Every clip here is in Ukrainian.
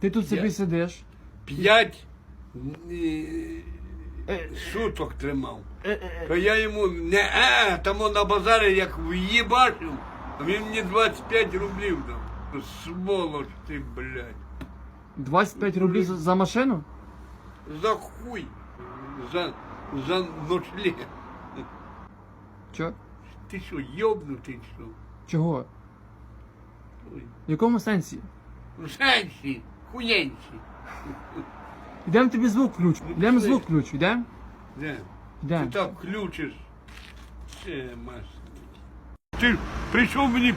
Ти тут собі Я- сидиш. П'ять е, Е, суток тримав. е, То я йому не е, там на базарі як в'їбашив, а він мені 25 рублів дав. Сволоч ти, блядь. 25 рублів за, за машину? За хуй. За, за ночлег. Чо? Ти що, йобнутий що? Чого? Ой. В якому сенсі? Сенсі, хуєнці. Йдемо тобі звук ключ. Йдемо звук ключ, йдемо? Де? Ти Йдемо. так включиш. Ще маш. Ти ж прийшов мені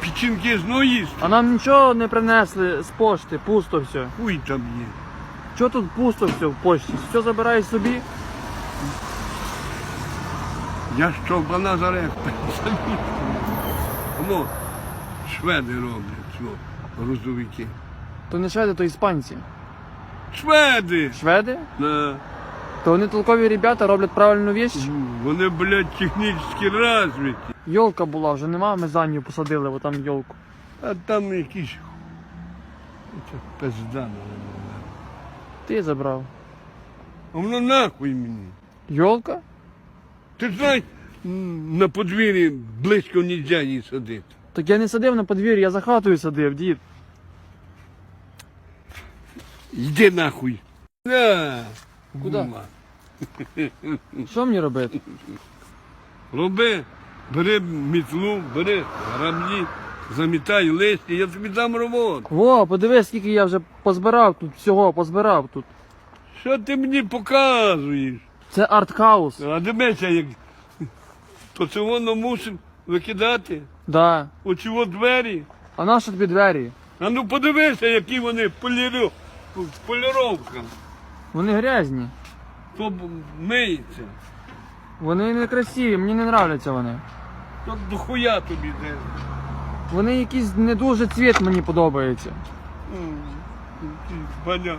печінки знову їсти. А нам нічого не принесли з пошти, пусто все. Хуй там є. Чого тут пусто все в пошті? Все забираєш собі? Я ж човбана зараз. Ну, шведи роблять, що, грузовики. То не шведи, то іспанці. Шведи! Шведи? Да. То вони толкові ребята роблять правильну віч. Вони, блядь, технічно розвиті. Йолка була, вже нема, ми за нею посадили, бо там йолку. А там якісь. Це пизда. Ти забрав. А воно нахуй мені. Йолка? Ти ж знаєш, на подвір'ї близько нельзя її садити. Так я не садив на подвір'ї, я за хатою садив, дід. Йди нахуй. Да. Куда? Гума. Що мені робити? Роби, бери мітлу, бери граблі, замітай листя, я тобі дам роботу. Во, подивись, скільки я вже позбирав тут всього, позбирав тут. Що ти мені показуєш? Це артхаус. А дивися, як то це воно мусив викидати. Да. Оці от двері. А на що тобі двері? А ну подивися, які вони поліру, поліровка. Вони грязні. То миється. Вони не красиві, мені не нравляться вони. То дохуя тобі де. Вони якийсь не дуже цвіт мені подобається. Баня.